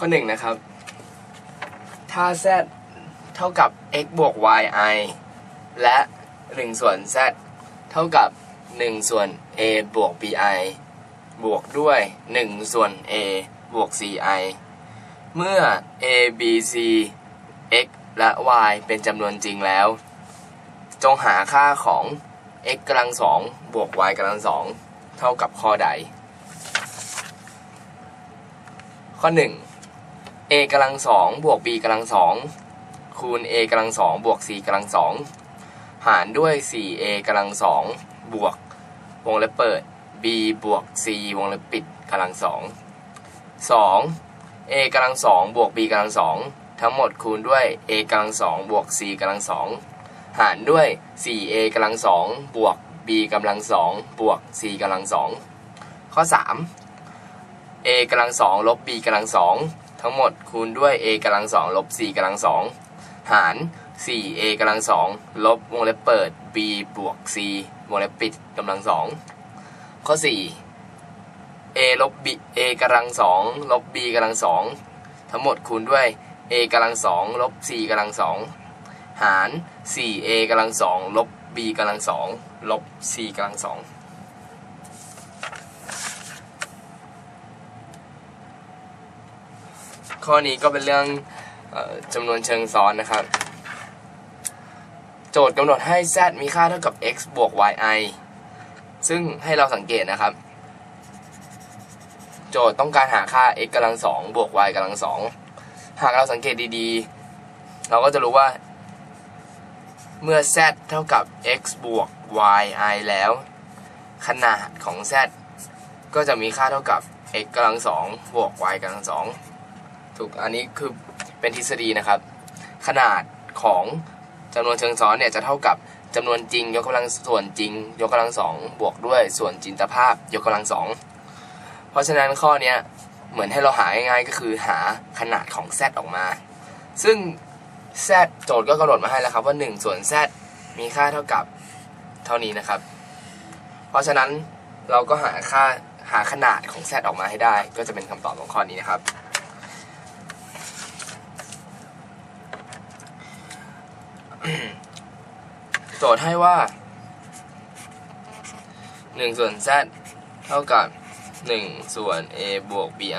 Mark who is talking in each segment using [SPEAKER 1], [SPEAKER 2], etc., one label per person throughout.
[SPEAKER 1] ข้อหนึ่งนะครับ ถ้า z เท่ากับ x บวก yi และ 1 ส่วน z เท่ากับ 1 ส่วน a บวก bi บวกด้วย 1 ส่วน a บวก ci เมื่อ a b c x และ y เป็นจำนวนจริงแล้ว จงหาค่าของ x กำลังสองบวก y กำลังสองเท่ากับข้อใด ข้อ 1 a กำลังสองบวก b กำลังสองคูณ a กำลังสองบวก c กำลังสองหารด้วย 4a กำลังสองบวกวงเล็บเปิด b บวก c วงเล็บปิดกำลังสองสอง a กำลังสองบวก b กำลังสองทั้งหมดคูณด้วย a กำลังสองบวก c กำลังสองหารด้วย 4a กำลังสองบวก b กำลังสองบวก c กำลังสองข้อ 3 a กำลังสองลบ b กำลังสอง ทั้งหมดคูณด้วย a กำลังสองลบ c กำลังสองหาร 4a กำลังสองลบวงเล็บเปิด b บวก c วงเล็บปิดกำลังสองข้อ 4 a ลบ b a กำลังสองลบ b กำลังสองทั้งหมดคูณด้วย a กำลังสองลบ c กำลังสองหาร 4a กำลังสองลบ b กำลังสองลบ c กำลังสอง ข้อนี้ก็เป็นเรื่องจำนวนเชิงซ้อนนะครับ โจทย์กำหนดให้ z มีค่าเท่ากับ x บวก yi ซึ่งให้เราสังเกตนะครับ โจทย์ต้องการหาค่า x กำลังสองบวก y กำลังสองหากเราสังเกตดีๆ เราก็จะรู้ว่า เมื่อ z เท่ากับ x บวก yi แล้ว ขนาดของ z ก็จะมีค่าเท่ากับ x กำลังสองบวก y กำลังสอง ถูกอันนี้คือเป็นทฤษฎีนะครับ ขนาดของจำนวนเชิงซ้อนเนี่ยจะเท่ากับจำนวนจริงยกกำลังส่วนจริง ยกกำลังสองบวกด้วยส่วนจินตภาพยกกำลังสองเพราะฉะนั้นข้อเนี้ยเหมือนให้เราหาง่ายๆก็คือหาขนาดของ z ออกมา ซึ่ง z โจทย์ก็กำหนดมาให้แล้วครับว่า 1 ส่วน z มีค่าเท่ากับเท่านี้นะครับ เพราะฉะนั้นเราก็หาค่าหาขนาดของ z ออกมาให้ได้ ก็จะเป็นคำตอบของข้อนี้นะครับ โจทย์ให้ว่า 1 ส่วน z เท่ากับ 1 ส่วน a บวก bi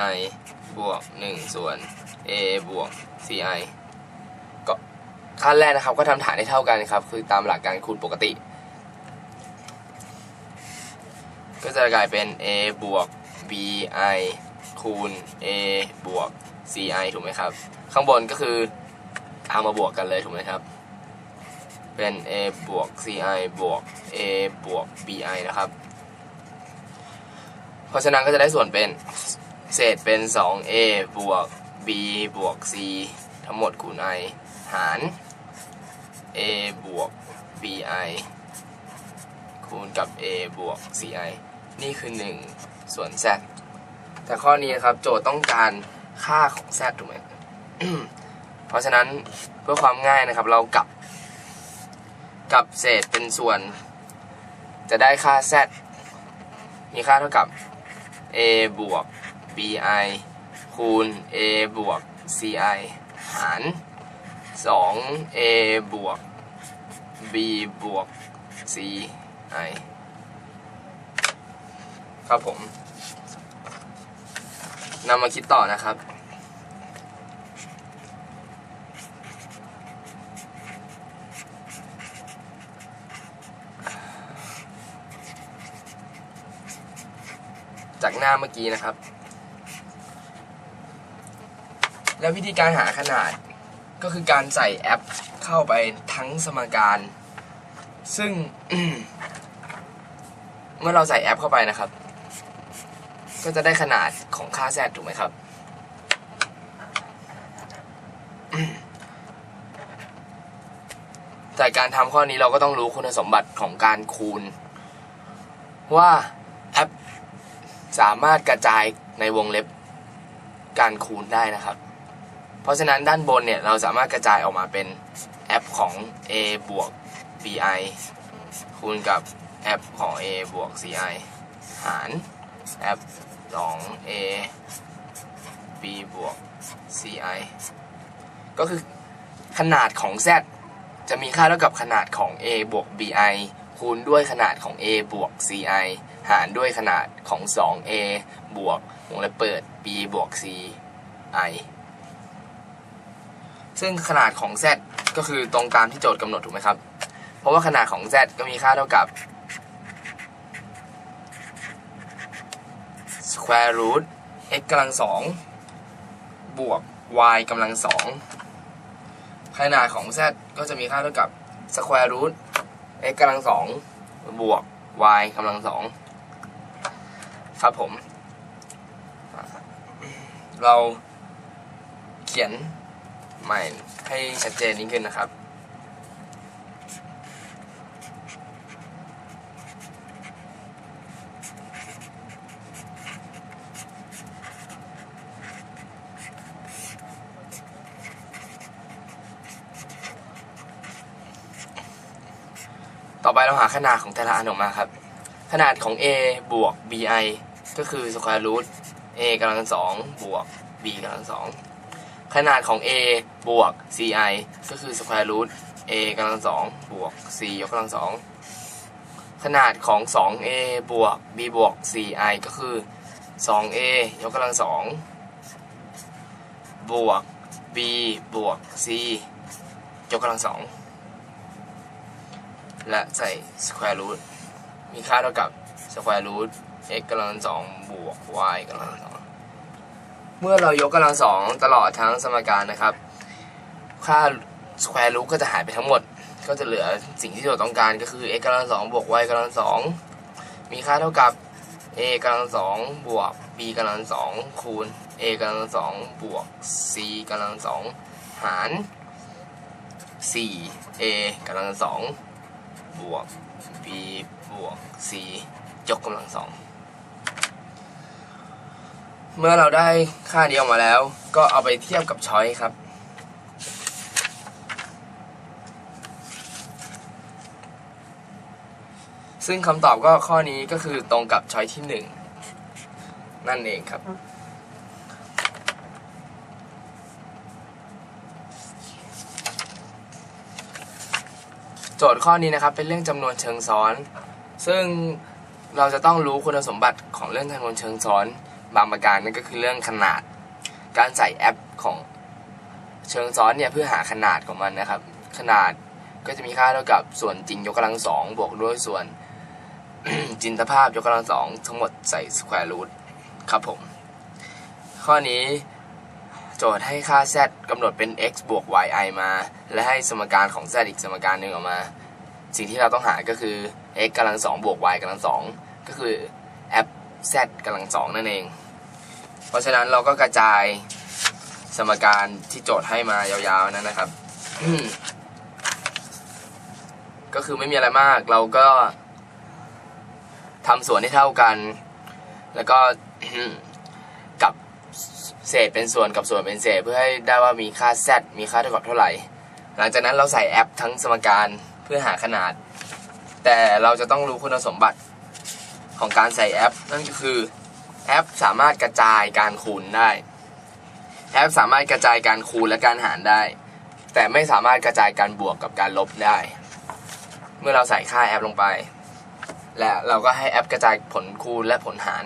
[SPEAKER 1] บวก 1 ส่วน a บวก ci ก็ขั้นแรกนะครับ ก็ทำฐานให้เท่ากันครับ คือตามหลักการคูณปกติ ก็จะกลายเป็น a บวก bi คูณ a บวก ci ถูกไหมครับ ข้างบนก็คือเอามาบวกกันเลยถูกไหมครับ เป็น a บวก ci บวก a บวก bi นะครับ เพราะฉะนั้นก็จะได้ส่วนเป็นเศษเป็น 2a บวก b บวก c ทั้งหมดคูณ i หาร a บวก bi คูณกับ a บวก ci นี่คือ 1 ส่วน z แต่ข้อนี้นะครับโจทย์ต้องการค่าของ z ถูกไหมเพราะฉะนั้นเพื่อความง่ายนะครับ เรากลับ กับเศษเป็นส่วน จะได้ค่า z มีค่าเท่ากับ a บวก bi คูณ a บวก ci หาร 2a บวก b บวก ci ครับผมนำมาคิดต่อนะครับ หน้าเมื่อกี้นะครับ แล้ววิธีการหาขนาดก็คือการใส่แอปเข้าไปทั้งสมการ ซึ่งเมื่อเราใส่แอปเข้าไปนะครับ ก็จะได้ขนาดของค่า z ถูกไหมครับจากการทำข้อนี้เราก็ต้องรู้คุณสมบัติของการคูณ ว่า สามารถกระจายในวงเล็บการคูณได้นะครับ เพราะฉะนั้นด้านบนเนี่ยเราสามารถกระจายออกมาเป็นแอปของ a บวก bi คูณกับแอปของ a บวก ci หารแอป 2a b บวก ci ก็คือขนาดของ z จะมีค่าเท่ากับขนาดของ a บวก bi คูณด้วยขนาดของ a บวก ci หารด้วยขนาดของ 2a บวกวงเล็บเปิด b บวก ci ซึ่งขนาดของ z ก็คือตรงตามที่โจทย์กำหนดถูกไหมครับ เพราะว่าขนาดของ z ก็มีค่าเท่ากับ square root x กำลังสองบวก y กำลังสองขนาดของ z ก็จะมีค่าเท่ากับ square root x กำลังสองบวก y กำลังสองครับผม เราเขียนใหม่ให้ชัดเจนยิ่งขึ้นนะครับ ต่อไปเราหาขนาดของแต่ละอันออกมาครับ ขนาดของ a บวก bi ก็คือ square root a กำลังสองบวก b กำลังสองขนาดของ a บวก ci ก็คือ square root a กำลังสองบวก c ยกกำลังสองขนาดของ 2a บวก b บวก ci ก็คือ 2a ยกกำลังสองบวก b บวก c ยกกำลังสอง และใส่ square root มีค่าเท่ากับ square root x กำลังสองบวก y กำลังสองเมื่อเรายกกำลังสองตลอดทั้งสมการนะครับ ค่า square root ก็จะหายไปทั้งหมด ก็จะเหลือสิ่งที่เราต้องการก็คือ x กำลังสองบวก y กำลังสองมีค่าเท่ากับ a กำลังสองบวก b กำลังสองคูณ a กำลังสองบวก c กำลังสองหาร 4a กำลังสอง บวก b บวก c ยกกำลังสอง เมื่อเราได้ค่านี้ออกมาแล้ว ก็เอาไปเทียบกับช้อยครับ ซึ่งคำตอบก็ข้อนี้ก็คือตรงกับช้อยที่หนึ่งนั่นเองครับ โจทย์ข้อนี้นะครับเป็นเรื่องจำนวนเชิงซ้อน ซึ่งเราจะต้องรู้คุณสมบัติของเรื่องจำนวนเชิงซ้อน บางประการนั่นก็คือเรื่องขนาด การใส่แอปของเชิงซ้อนเนี่ยเพื่อหาขนาดของมันนะครับ ขนาดก็จะมีค่าเท่ากับส่วนจริงยกกำลังสองบวกด้วยส่วนจินตภาพยกกำลังสองทั้งหมดใส่สแควร์รูทครับผม ข้อนี้ โจทย์ให้ค่า z กำหนดเป็น x บวก yi มา และให้สมการของ z อีกสมการหนึ่งออกมา สิ่งที่เราต้องหาก็คือ x กำลังสองบวก y กำลังสองก็คือ f z กำลังสองนั่นเอง เพราะฉะนั้นเราก็กระจายสมการที่โจทย์ให้มายาวๆนั้นนะครับ ก็คือไม่มีอะไรมาก เราก็ทำส่วนให้เท่ากัน แล้วก็ เศษเป็นส่วนกับส่วนเป็นเศษ เพื่อให้ได้ว่ามีค่า z มีค่าเท่ากับเท่าไหร่ หลังจากนั้นเราใส่แอปทั้งสมการเพื่อหาขนาด แต่เราจะต้องรู้คุณสมบัติของการใส่แอป นั่นก็คือแอปสามารถกระจายการคูณได้ แอปสามารถกระจายการคูณและการหารได้ แต่ไม่สามารถกระจายการบวกกับการลบได้ เมื่อเราใส่ค่าแอปลงไป และเราก็ให้แอปกระจายผลคูณและผลหาร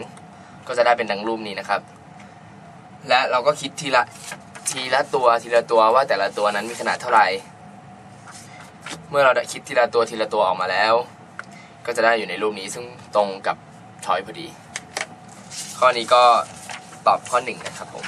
[SPEAKER 1] ก็จะได้เป็นดังรูปนี้นะครับ และเราก็คิดทีละทีละตัวทีละตัวว่าแต่ละตัวนั้นมีขนาดเท่าไหร่ เมื่อเราได้คิดทีละตัวทีละตัวออกมาแล้ว ก็จะได้อยู่ในรูปนี้ซึ่งตรงกับชอยพอดี ข้อนี้ก็ตอบข้อหนึ่งนะครับผม